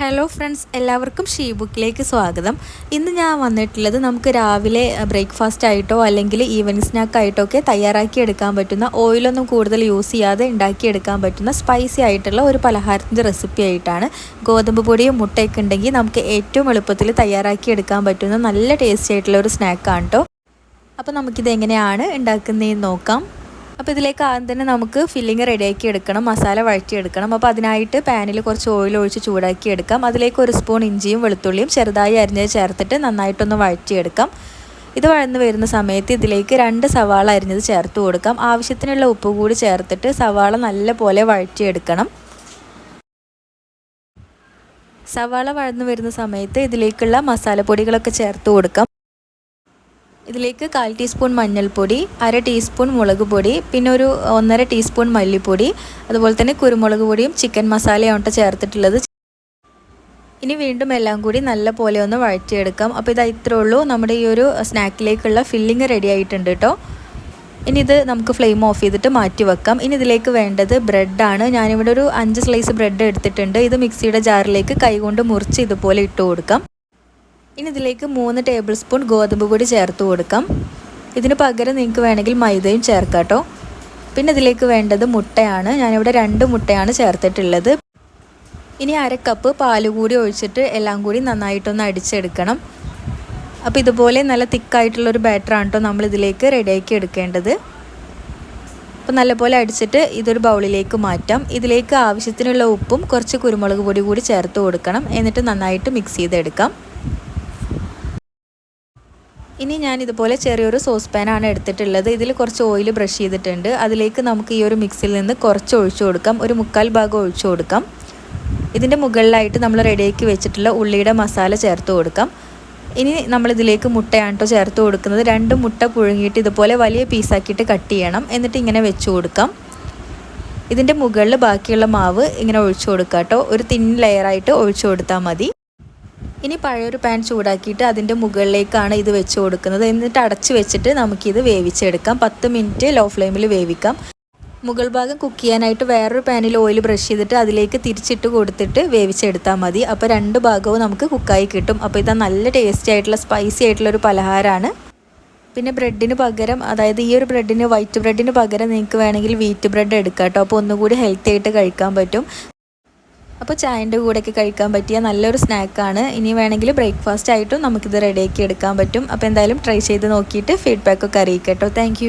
Hello friends എല്ലാവർക്കും she ബുക്കിലേക്ക് സ്വാഗതം. ഇന്ന് ഞാൻ വന്നിട്ടുള്ളത് നമുക്ക് രാവിലെ ബ്രേക്ക്ഫാസ്റ്റ് ആയിട്ടോ അല്ലെങ്കിൽ ഈവനിങ് സ്നാക്ക് ആയിട്ടോ ഒക്കെ തയ്യാറാക്കി എടുക്കാൻ പറ്റുന്ന ഓയിലൊന്നും കൂടുതൽ യൂസ് ചെയ്യാതെ ഉണ്ടാക്കിയെടുക്കാൻ പറ്റുന്ന സ്പൈസി ആയിട്ടുള്ള ഒരു പലഹാരത്തിന്റെ റെസിപ്പി ആയിട്ടാണ്. ഗോതമ്പ് പൊടിയും മുട്ടയൊക്കെ ഉണ്ടെങ്കിൽ നമുക്ക് ഏറ്റവും എളുപ്പത്തിൽ തയ്യാറാക്കി എടുക്കാൻ പറ്റുന്ന നല്ല ടേസ്റ്റി ആയിട്ടുള്ള ഒരു സ്നാക്കാണ് കേട്ടോ അപ്പോൾ നമുക്കിത് എങ്ങനെയാണ് ഉണ്ടാക്കുന്നതെന്ന് നോക്കാം. അപ്പോൾ ഇതിലേക്ക് ആദ്യം തന്നെ നമുക്ക് ഫില്ലിങ് റെഡിയാക്കി എടുക്കണം മസാല വഴറ്റിയെടുക്കണം. അപ്പോൾ അതിനായിട്ട് പാനിൽ കുറച്ച് ഓയിൽ ഒഴിച്ച് ചൂടാക്കി എടുക്കാം. അതിലേക്ക് ഒരു സ്പൂൺ ഇഞ്ചിയും വെളുത്തുള്ളിയും ചെറുതായി അരിഞ്ഞത് ചേർത്തിട്ട് നന്നായിട്ടൊന്ന് വഴറ്റിയെടുക്കാം. ഇത് വഴന്ന് വരുന്ന സമയത്ത് ഇതിലേക്ക് രണ്ട് സവാള അരിഞ്ഞത് ചേർത്ത് കൊടുക്കാം. ആവശ്യത്തിനുള്ള ഉപ്പ് കൂടി ചേർത്തിട്ട് സവാള നല്ല പോലെ വഴറ്റിയെടുക്കണം. സവാള വഴന്ന് വരുന്ന സമയത്ത് ഇതിലേക്കുള്ള മസാലപ്പൊടികളൊക്കെ ചേർത്ത് കൊടുക്കാം. ഇതിലേക്ക് കാൽ ടീസ്പൂൺ മഞ്ഞൾപ്പൊടി അര ടീസ്പൂൺ മുളക് പൊടി പിന്നെ ഒരു ഒന്നര ടീസ്പൂൺ മല്ലിപ്പൊടി അതുപോലെ തന്നെ കുരുമുളക് പൊടിയും ചിക്കൻ മസാലയാണ് ചേർത്തിട്ടുള്ളത്. ഇനി വീണ്ടും എല്ലാം കൂടി നല്ല പോലെ ഒന്ന് വഴറ്റിയെടുക്കാം. അപ്പോൾ ഇത് ഇത്രേ ഉള്ളൂ. നമ്മുടെ ഈ ഒരു സ്നാക്കിലേക്കുള്ള ഫില്ലിങ് റെഡി ആയിട്ടുണ്ട് കേട്ടോ. ഇനി ഇത് നമുക്ക് ഫ്ലെയിം ഓഫ് ചെയ്തിട്ട് മാറ്റി വെക്കാം. ഇനി ഇതിലേക്ക് വേണ്ടത് ബ്രെഡാണ്. ഞാനിവിടെ ഒരു അഞ്ച് സ്ലൈസ് ബ്രെഡ് എടുത്തിട്ടുണ്ട്. ഇത് മിക്സിയുടെ ജാറിലേക്ക് കൈകൊണ്ട് മുറിച്ച് ഇതുപോലെ ഇട്ട് കൊടുക്കാം. ഇനി ഇതിലേക്ക് മൂന്ന് ടേബിൾ സ്പൂൺ ഗോതമ്പ് പൊടി ചേർത്ത് കൊടുക്കാം. ഇതിന് പകരം നിങ്ങൾക്ക് വേണമെങ്കിൽ മൈദയും ചേർക്കാം കേട്ടോ. പിന്നെ ഇതിലേക്ക് വേണ്ടത് മുട്ടയാണ്. ഞാനിവിടെ രണ്ട് മുട്ടയാണ് ചേർത്തിട്ടുള്ളത്. ഇനി അര കപ്പ് പാൽ കൂടി ഒഴിച്ചിട്ട് എല്ലാം കൂടി നന്നായിട്ടൊന്ന് അടിച്ചെടുക്കണം. അപ്പോൾ ഇതുപോലെ നല്ല തിക്കായിട്ടുള്ളൊരു ബാറ്ററാണ് കേട്ടോ നമ്മൾ ഇതിലേക്ക് റെഡിയാക്കി എടുക്കേണ്ടത്. അപ്പോൾ നല്ലപോലെ അടിച്ചിട്ട് ഇതൊരു ബൗളിലേക്ക് മാറ്റാം. ഇതിലേക്ക് ആവശ്യത്തിനുള്ള ഉപ്പും കുറച്ച് കുരുമുളക് പൊടി കൂടി ചേർത്ത് കൊടുക്കണം. എന്നിട്ട് നന്നായിട്ട് മിക്സ് ചെയ്തെടുക്കാം. ഇനി ഞാൻ ഇതുപോലെ ചെറിയൊരു സോസ് പാനാണ് എടുത്തിട്ടുള്ളത്. ഇതിൽ കുറച്ച് ഓയിൽ ബ്രഷ് ചെയ്തിട്ടുണ്ട്. അതിലേക്ക് നമുക്ക് ഈ ഒരു മിക്സിൽ നിന്ന് കുറച്ച് ഒഴിച്ചു കൊടുക്കാം. ഒരു മുക്കാൽ ഭാഗം ഒഴിച്ചു കൊടുക്കാം. ഇതിന്റെ മുകളിലായിട്ട് നമ്മൾ റെഡിയാക്കി വെച്ചിട്ടുള്ള ഉള്ളിയുടെ മസാല ചേർത്ത് കൊടുക്കാം. ഇനി നമ്മളിതിലേക്ക് മുട്ടയാണ് കേട്ടോ ചേർത്ത് കൊടുക്കുന്നത്. രണ്ട് മുട്ട പുഴുങ്ങിയിട്ട് ഇതുപോലെ വലിയ പീസാക്കിയിട്ട് കട്ട് ചെയ്യണം. എന്നിട്ട് ഇങ്ങനെ വെച്ച് കൊടുക്കാം. ഇതിന്റെ മുകളിൽ ബാക്കിയുള്ള മാവ് ഇങ്ങനെ ഒഴിച്ചു കൊടുക്കാം കേട്ടോ ഒരു തിൻ ലെയറായിട്ട് ഒഴിച്ചു കൊടുത്താൽ മതി. ഇനി പഴയൊരു പാൻ ചൂടാക്കിയിട്ട് അതിന്റെ മുകളിലേക്കാണ് ഇത് വെച്ച് കൊടുക്കുന്നത്. എന്നിട്ട് അടച്ച് വെച്ചിട്ട് നമുക്കിത് വേവിച്ചെടുക്കാം. പത്ത് മിനിറ്റ് ലോ ഫ്ലെയിമിൽ വേവിക്കാം. മുകൾ ഭാഗം കുക്ക് ചെയ്യാനായിട്ട് വേറൊരു പാനിൽ ഓയിൽ ബ്രഷ് ചെയ്തിട്ട് അതിലേക്ക് തിരിച്ചിട്ട് കൊടുത്തിട്ട് വേവിച്ചെടുത്താൽ മതി. അപ്പോൾ രണ്ട് ഭാഗവും നമുക്ക് കുക്കായി കിട്ടും. അപ്പോൾ ഇതാ നല്ല ടേസ്റ്റി ആയിട്ടുള്ള സ്പൈസി ആയിട്ടുള്ള ഒരു പലഹാരമാണ്. പിന്നെ ബ്രെഡിന് പകരം അതായത് ഈ ഒരു ബ്രെഡിന് വൈറ്റ് ബ്രെഡിന് പകരം നിങ്ങൾക്ക് വേണമെങ്കിൽ വീറ്റ് ബ്രെഡ് എടുക്കാം കേട്ടോ. അപ്പോൾ ഒന്നുകൂടി ഹെൽത്തി ആയിട്ട് കഴിക്കാൻ പറ്റും. അപ്പോൾ ചായന്റെ കൂടെയൊക്കെ കഴിക്കാൻ പറ്റിയ നല്ലൊരു സ്നാക്കാണ്. ഇനി വേണമെങ്കിൽ ബ്രേക്ക്ഫാസ്റ്റ് ആയിട്ടും നമുക്കിത് റെഡിയാക്കി എടുക്കാൻ പറ്റും. അപ്പോൾ എന്തായാലും ട്രൈ ചെയ്ത് നോക്കിയിട്ട് ഫീഡ്ബാക്കൊക്കെ അറിയിക്കട്ടോ. താങ്ക്